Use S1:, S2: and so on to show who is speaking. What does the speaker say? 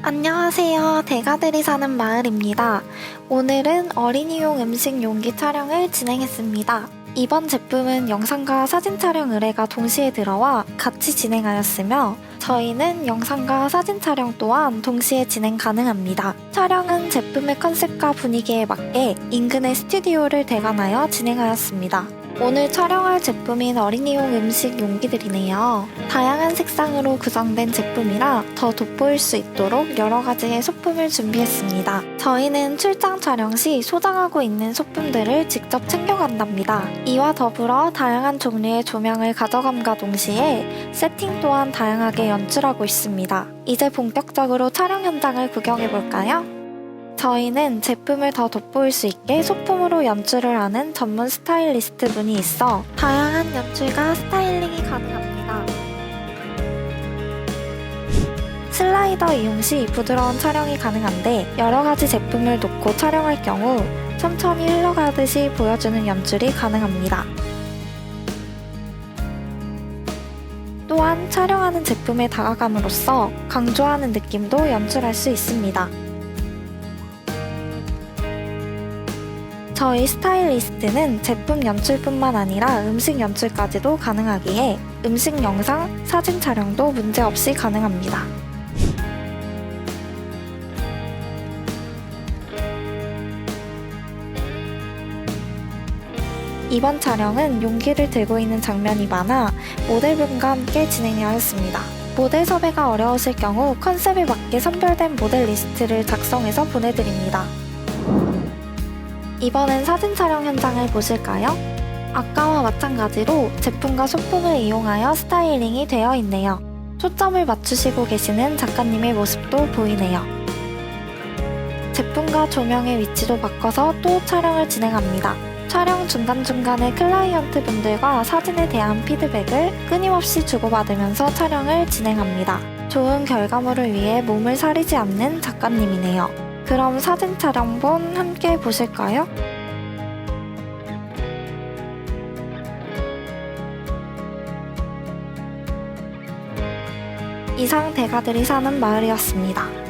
S1: 안녕하세요. 대가들이 사는 마을입니다. 오늘은 어린이용 음식 용기 촬영을 진행했습니다. 이번 제품은 영상과 사진 촬영 의뢰가 동시에 들어와 같이 진행하였으며 저희는 영상과 사진 촬영 또한 동시에 진행 가능합니다. 촬영은 제품의 컨셉과 분위기에 맞게 인근의 스튜디오를 대관하여 진행하였습니다. 오늘 촬영할 제품인 어린이용 음식 용기들이네요. 다양한 색상으로 구성된 제품이라 더 돋보일 수 있도록 여러 가지의 소품을 준비했습니다. 저희는 출장 촬영 시 소장하고 있는 소품들을 직접 챙겨간답니다. 이와 더불어 다양한 종류의 조명을 가져감과 동시에 세팅 또한 다양하게 연출하고 있습니다. 이제 본격적으로 촬영 현장을 구경해볼까요? 저희는 제품을 더 돋보일 수 있게 소품으로 연출을 하는 전문 스타일리스트 분이 있어 다양한 연출과 스타일링이 가능합니다. 슬라이더 이용 시 부드러운 촬영이 가능한데 여러 가지 제품을 놓고 촬영할 경우 천천히 흘러가듯이 보여주는 연출이 가능합니다. 또한 촬영하는 제품에 다가감으로써 강조하는 느낌도 연출할 수 있습니다. 저희 스타일리스트는 제품 연출뿐만 아니라 음식 연출까지도 가능하기에 음식 영상, 사진 촬영도 문제없이 가능합니다. 이번 촬영은 용기를 들고 있는 장면이 많아 모델분과 함께 진행하였습니다. 모델 섭외가 어려우실 경우 컨셉에 맞게 선별된 모델 리스트를 작성해서 보내드립니다. 이번엔 사진 촬영 현장을 보실까요? 아까와 마찬가지로 제품과 소품을 이용하여 스타일링이 되어 있네요. 초점을 맞추시고 계시는 작가님의 모습도 보이네요. 제품과 조명의 위치도 바꿔서 또 촬영을 진행합니다. 촬영 중간중간에 클라이언트 분들과 사진에 대한 피드백을 끊임없이 주고받으면서 촬영을 진행합니다. 좋은 결과물을 위해 몸을 사리지 않는 작가님이네요. 그럼 사진 촬영본 함께 보실까요? 이상 대가들이 사는 마을이었습니다.